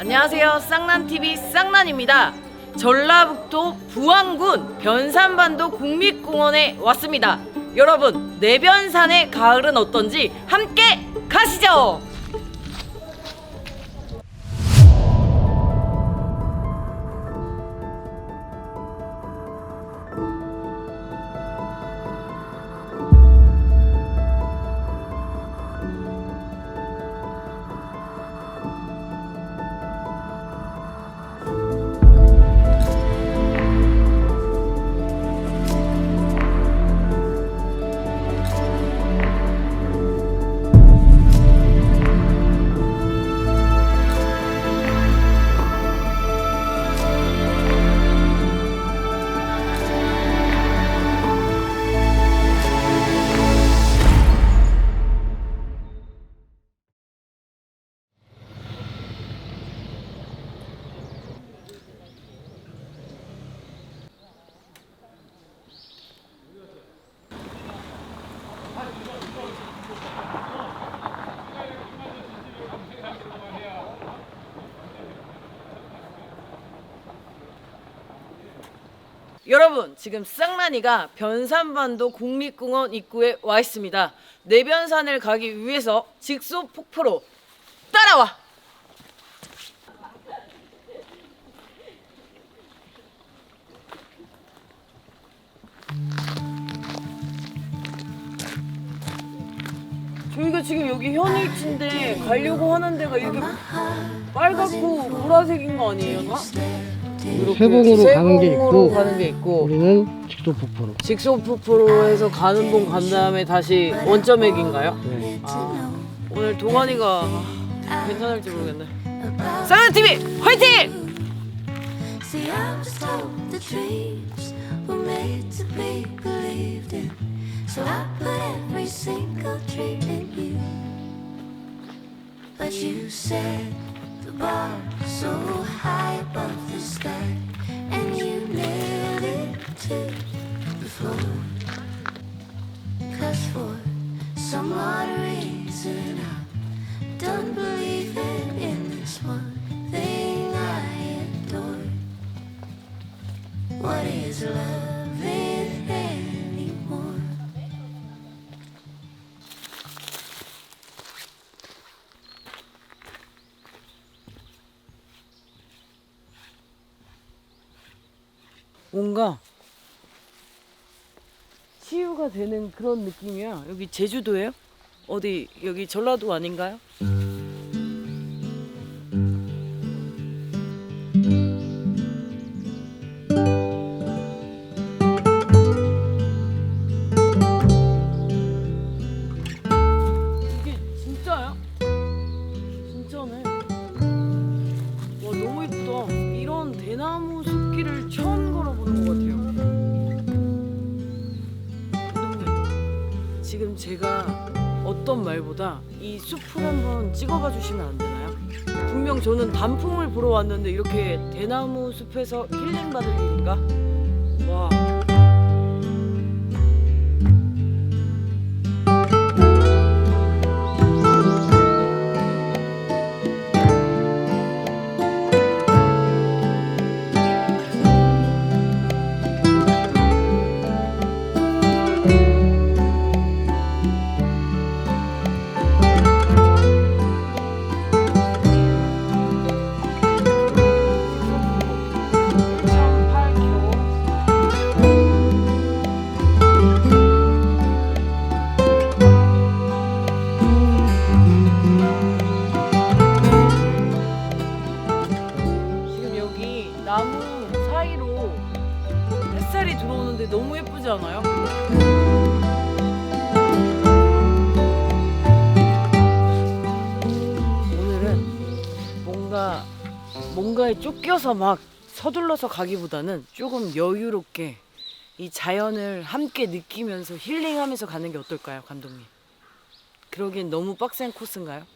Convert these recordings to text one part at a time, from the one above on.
안녕하세요. 쌍난TV 쌍난입니다. 전라북도 부안군 변산반도 국립공원에 왔습니다. 여러분, 내변산의 가을은 어떤지 함께 가시죠! 여러분 지금 쌍난이가 변산반도 국립공원 입구에 와 있습니다. 내변산을 가기 위해서 직소 폭포로 따라와. 저희가 지금 여기 현일지인데 가려고 하는 데가 이렇게 빨갛고 보라색인 거 아니에요, 다? 이렇게 세봉으로 가는 게 세봉으로 있고 가는 게 있고 우리는 직도폭포로 직소폭포로 해서 가는 동간 다음에 다시 원점액인가요? 네. 아, 오늘 동환이가 괜찮을지 모르겠네. 사연 TV 화이팅! See, I was told the dreams were made to be believed in. So I put every single dream in you. But you said so high above the sky, and you nailed it to the floor. Cause for some odd reason, I'm done believing in this one thing I adore. What is loving 뭔가 치유가 되는 그런 느낌이야. 여기 제주도예요? 어디 여기 전라도 아닌가요? 찍어봐 주시면 안 되나요? 분명 저는 단풍을 보러 왔는데 이렇게 대나무 숲에서 힐링 받을 일인가? 와. 뭔가에 쫓겨서 막 서둘러서 가기보다는 조금 여유롭게 이 자연을 함께 느끼면서 힐링하면서 가는 게 어떨까요, 감독님? 그러기엔 너무 빡센 코스인가요?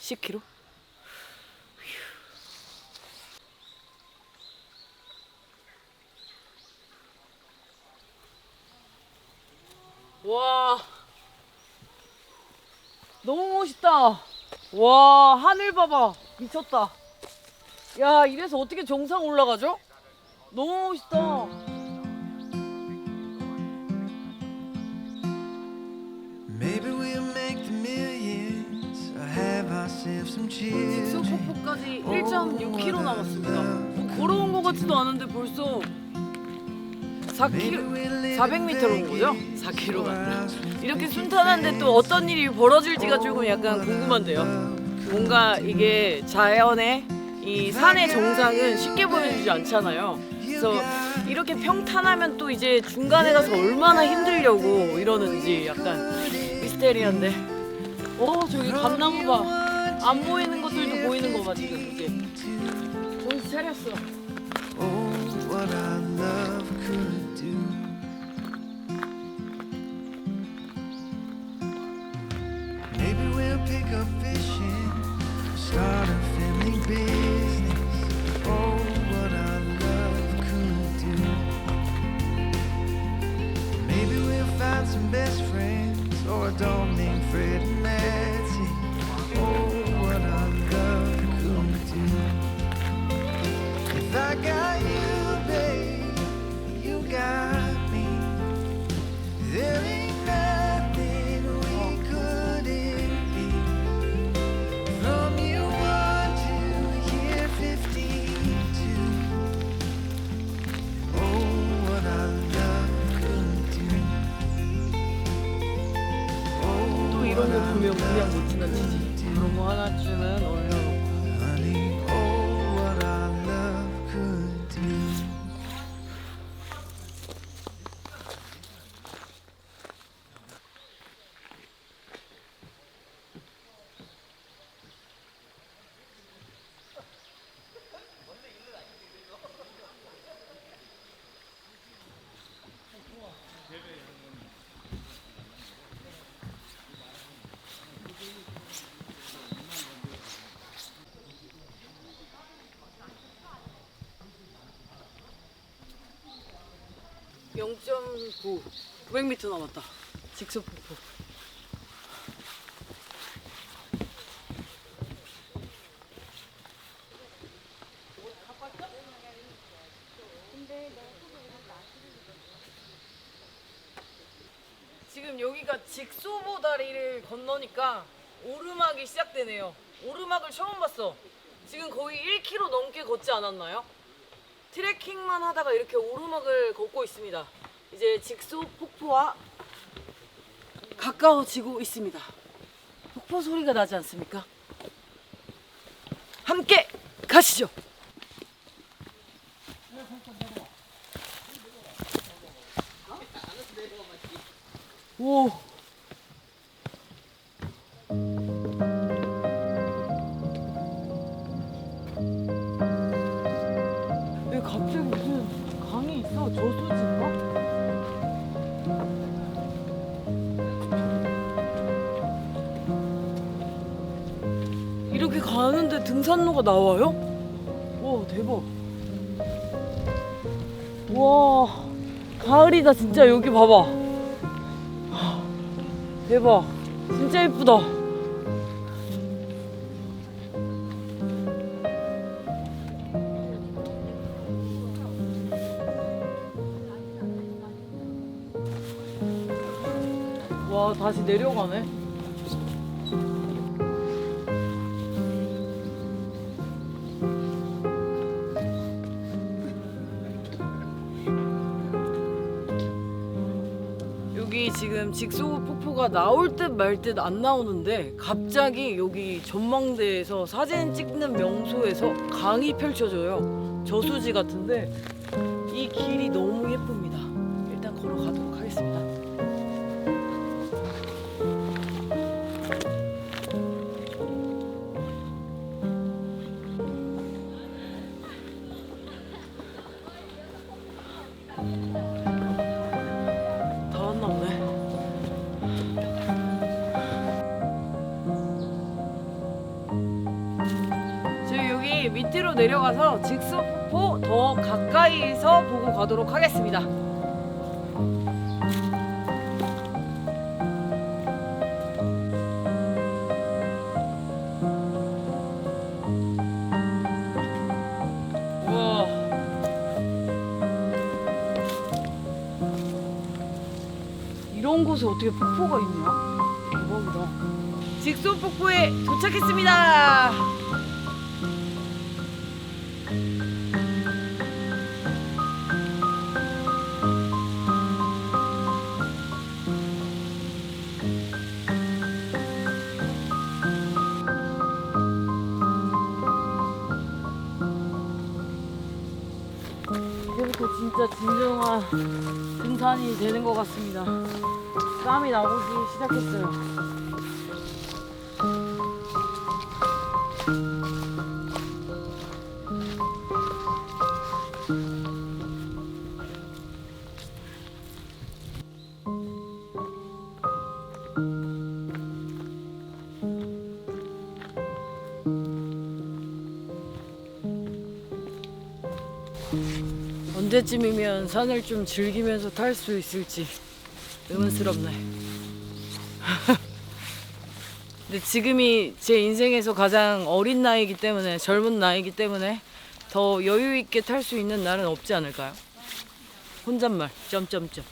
10km? 와 너무 멋있다 와 하늘 봐봐 미쳤다 야 이래서 어떻게 정상 올라가죠? 너무 멋있다. Maybe we'll make the millions or have ourselves some children. 직소폭포까지 1.6km 남았습니다. 뭐 걸어온 것 같지도 않은데 벌써 4km, 400m 온 거죠? 4km가 아니라. 이렇게 순탄한데 또 어떤 일이 벌어질지가 조금 약간 궁금한데요. 뭔가 이게 자연의 이 산의 정상은 쉽게 보여주지 않잖아요. 그래서 이렇게 평탄하면 또 이제 중간에 가서 얼마나 힘들려고 이러는지 약간 미스테리한데. 어 저기 감나무 봐. 안 보이는 것들도 보이는 거 봐 지금 이제. 정신 차렸어. Business. don't need Oh, 또 이런 0.9 900m 남았다. 직소 폭포. 지금 여기가 직소보 다리를 건너니까 오르막이 시작되네요. 오르막을 처음 봤어. 지금 거의 1km 넘게 걷지 않았나요? 트레킹만 하다가 이렇게 오르막을 걷고 있습니다. 이제 직소 폭포와 가까워지고 있습니다. 폭포 소리가 나지 않습니까? 함께 가시죠. 오. 등산로가 나와요? 와 대박. 와 가을이다 진짜 여기 봐봐. 대박. 진짜 예쁘다. 와 다시 내려가네. 지금 직소 폭포가 나올 듯 말 듯 안 나오는데 갑자기 여기 전망대에서 사진 찍는 명소에서 강이 펼쳐져요. 저수지 같은데 이 길이 너무 예쁩니다. 일단 걸어가도록 하겠습니다. 다 밑으로 내려가서 직수포 더 가까이서 보고 가도록 하겠습니다. 이런 곳에 어떻게 폭포가 있냐? 대박이다. 직소 폭포에 도착했습니다. 이제부터 진짜 진정한 등산이 되는 것 같습니다. 땀이 나오기 시작했어요. 언제쯤이면 산을 좀 즐기면서 탈 수 있을지 의문스럽네. 근데 지금이 제 인생에서 가장 어린 나이이기 때문에 젊은 나이이기 때문에 더 여유 있게 탈 수 있는 날은 없지 않을까요? 혼잣말 점점점.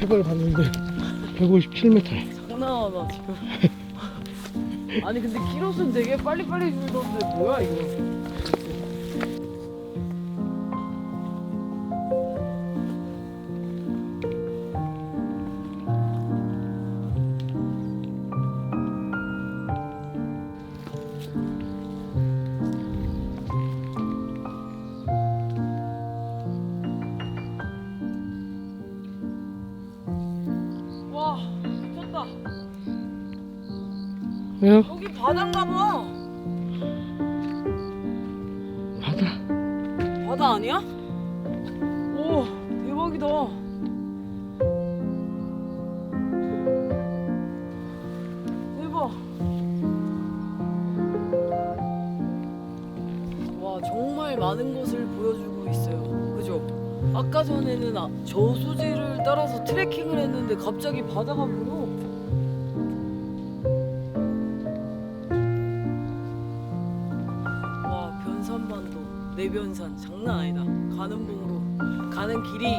해발 봤는데 157m야. 장난하나 지금. 아니 근데 키로수는 되게 빨리빨리 줄던데 뭐야 이거? 미쳤다. 왜요? 여기 바다인가 봐. 바다. 바다 아니야? 오 대박이다. 대박. 와 정말 많은 것을 보여주고 있어요. 그죠? 아까 전에는 아, 저수지를 따라서 트레킹을 했는데 갑자기 바다가 보여. 내변산 장난 아니다 가는 봉으로 가는 길이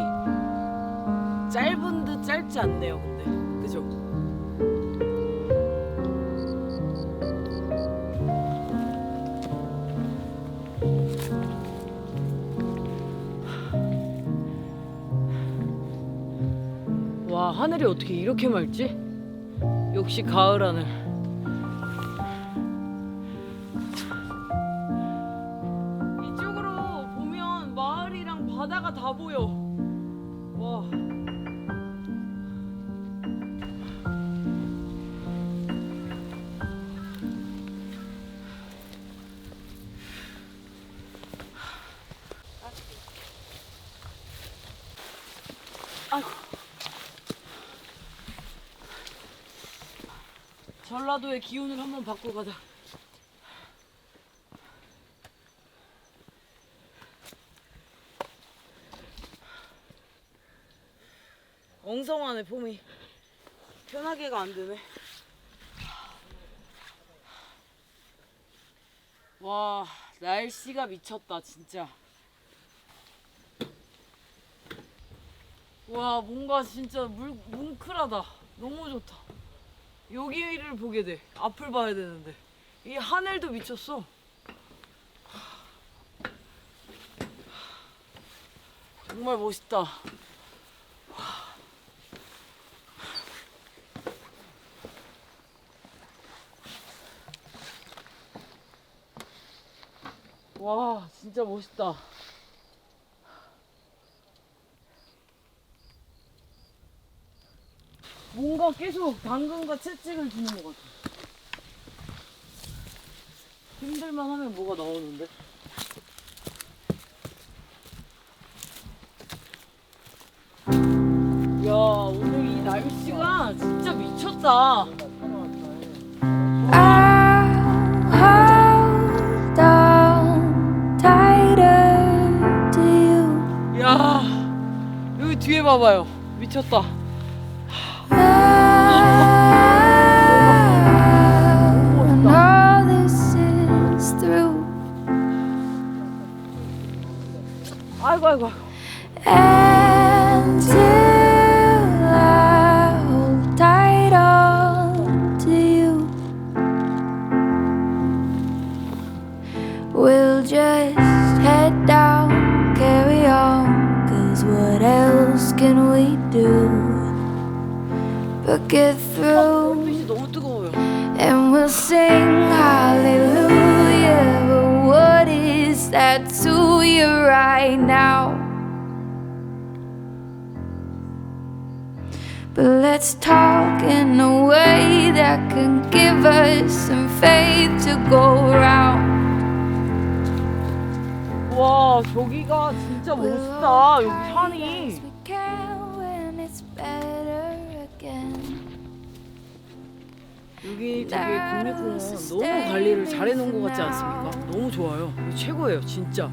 짧은 듯 짧지 않네요 근데 그죠? 와 하늘이 어떻게 이렇게 맑지? 역시 가을 하늘 아이고. 전라도의 기운을 한번 받고 가자. 엉성하네 폼이 편하게가 안 되네 와 날씨가 미쳤다 진짜 와 뭔가 진짜 물, 뭉클하다. 너무 좋다. 여기를 보게 돼. 앞을 봐야 되는데. 이 하늘도 미쳤어. 정말 멋있다. 와 진짜 멋있다 뭔가 계속 당근과 채찍을 주는 것 같아. 힘들만 하면 뭐가 나오는데? 야, 오늘 이 날씨가 진짜 미쳤다. 야, 여기 뒤에 봐봐요. When all this is through, 아이고 아이고. get through? 햇빛이 너무 뜨거워요. And we'll sing hallelujah. But what is that to you right now? But let's talk in a way that can give us some faith to go around. 와 저기가 진짜 멋있다. 여기 산이. 여기 되게 국립공원 너무 관리를 잘 해놓은 것 같지 않습니까? 너무 좋아요. 이거 최고예요, 진짜.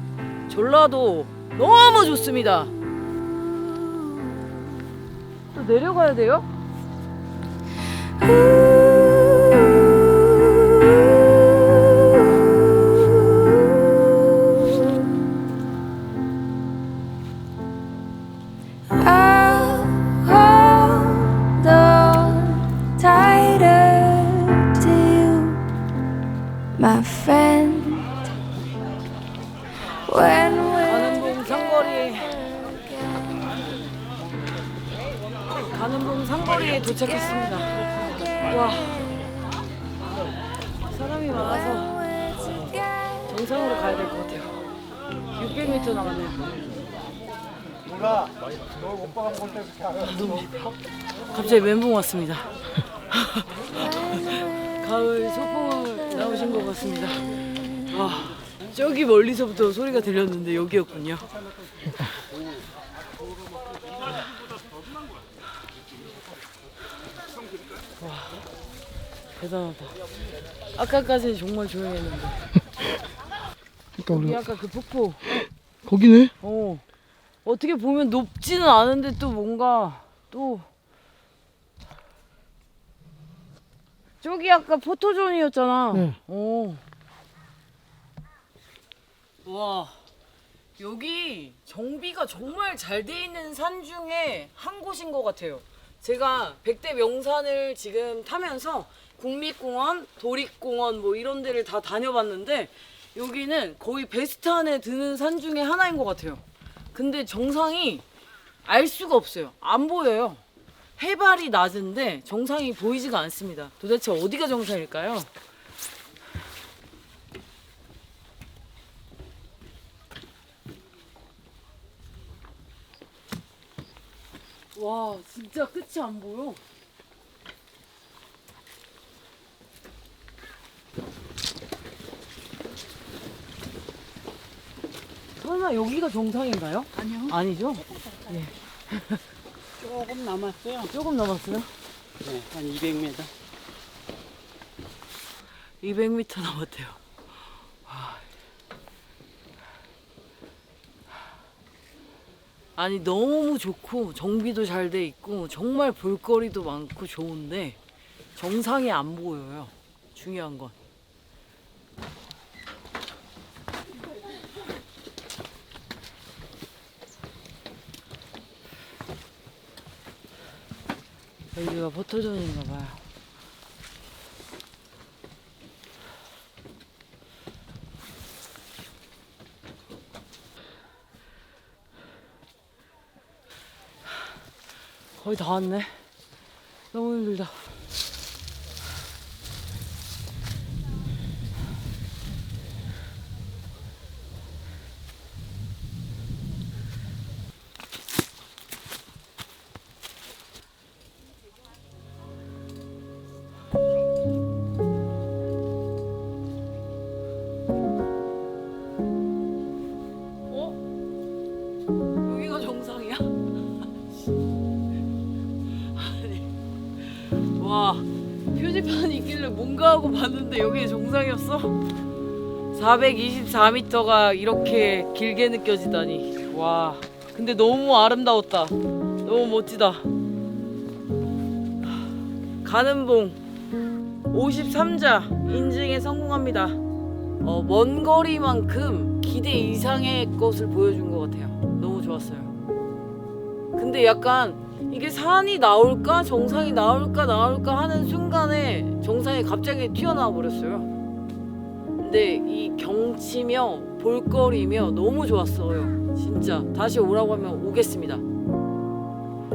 전라도 너무 좋습니다. 또 내려가야 돼요? 갑자기 멘붕 왔습니다. 가을 소풍을 나오신 것 같습니다. 와 저기 멀리서부터 소리가 들렸는데 여기였군요. 와 대단하다. 아까까지는 정말 조용했는데 그러니까 여기 아까 그 폭포 거기네. 어 어떻게 보면 높지는 않은데 또 뭔가 또 저기 아까 포토존이었잖아. 네. 어. 와 여기 정비가 정말 잘 돼 있는 산 중에 한 곳인 것 같아요. 제가 백대 명산을 지금 타면서 국립공원, 도립공원 뭐 이런 데를 다 다녀봤는데 여기는 거의 베스트 안에 드는 산 중에 하나인 것 같아요. 근데 정상이 알 수가 없어요. 안 보여요. 해발이 낮은데 정상이 보이지가 않습니다. 도대체 어디가 정상일까요? 와, 진짜 끝이 안 보여. 설마 여기가 정상인가요? 아니요. 아니죠? 조금 남았어요. 조금 남았어요? 네, 한 200m. 200m 남았대요. 와. 아니 너무 좋고 정비도 잘 돼 있고 정말 볼거리도 많고 좋은데 정상이 안 보여요. 중요한 건. 여기가 포토존인가 봐요. 거의 다 왔네. 너무 힘들다. 있길래 뭔가 하고 봤는데 여기 정상이었어? 424m가 이렇게 길게 느껴지다니. 와 근데 너무 아름다웠다. 너무 멋지다. 가는 봉 53자 인증에 성공합니다. 어, 먼 거리만큼 기대 이상의 것을 보여준 것 같아요. 너무 좋았어요. 근데 약간 이게 산이 나올까? 정상이 나올까? 나올까? 하는 순간에 정상이 갑자기 튀어나와 버렸어요. 근데 이 경치며 볼거리며 너무 좋았어요. 진짜 다시 오라고 하면 오겠습니다.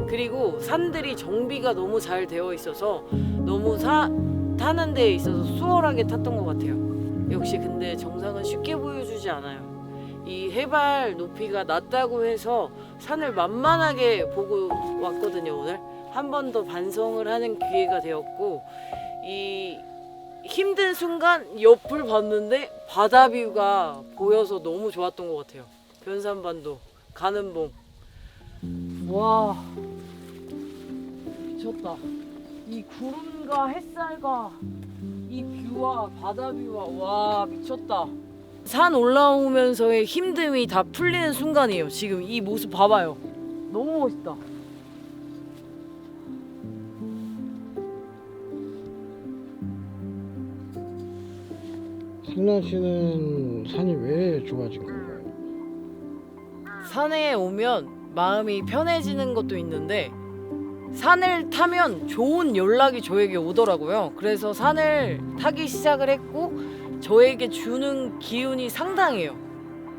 그리고 산들이 정비가 너무 잘 되어 있어서 너무 사, 타는 데 있어서 수월하게 탔던 것 같아요. 역시 근데 정상은 쉽게 보여주지 않아요. 이 해발 높이가 낮다고 해서 산을 만만하게 보고 왔거든요 오늘 한 번 더 반성을 하는 기회가 되었고 이 힘든 순간 옆을 봤는데 바다 뷰가 보여서 너무 좋았던 것 같아요 변산반도 가는 봉 와 미쳤다 이 구름과 햇살과 이 뷰와 바다 뷰와 와 미쳤다 산 올라오면서의 힘듦이 다 풀리는 순간이에요. 지금 이 모습 봐봐요. 너무 멋있다. 승란 씨는 산이 왜 좋아진 건가요? 산에 오면 마음이 편해지는 것도 있는데 산을 타면 좋은 연락이 저에게 오더라고요. 그래서 산을 타기 시작을 했고 저에게 주는 기운이 상당해요.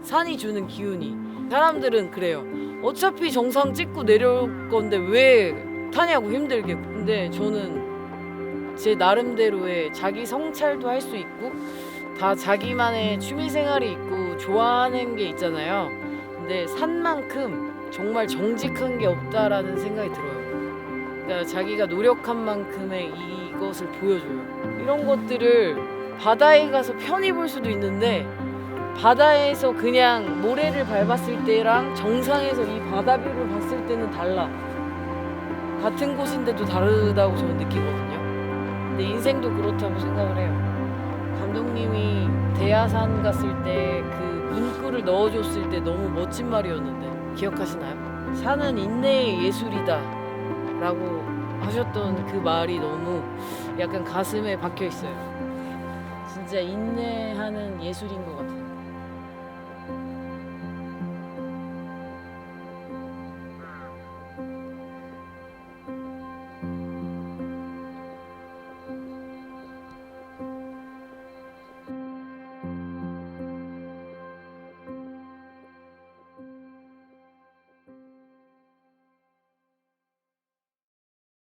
산이 주는 기운이. 사람들은 그래요. 어차피 정상 찍고 내려올 건데 왜 타냐고 힘들게. 근데 저는 제 나름대로의 자기 성찰도 할 수 있고 다 자기만의 취미 생활이 있고 좋아하는 게 있잖아요. 근데 산만큼 정말 정직한 게 없다라는 생각이 들어요. 그러니까 자기가 노력한 만큼의 이것을 보여줘요. 이런 것들을 바다에 가서 편히 볼 수도 있는데 바다에서 그냥 모래를 밟았을 때랑 정상에서 이 바다 뷰를 봤을 때는 달라. 같은 곳인데도 다르다고 저는 느끼거든요. 근데 인생도 그렇다고 생각을 해요. 감독님이 대야산 갔을 때 그 문구를 넣어줬을 때 너무 멋진 말이었는데 기억하시나요? 산은 인내의 예술이다 라고 하셨던 그 말이 너무 약간 가슴에 박혀 있어요. 진짜 인내하는 예술인 것 같아요.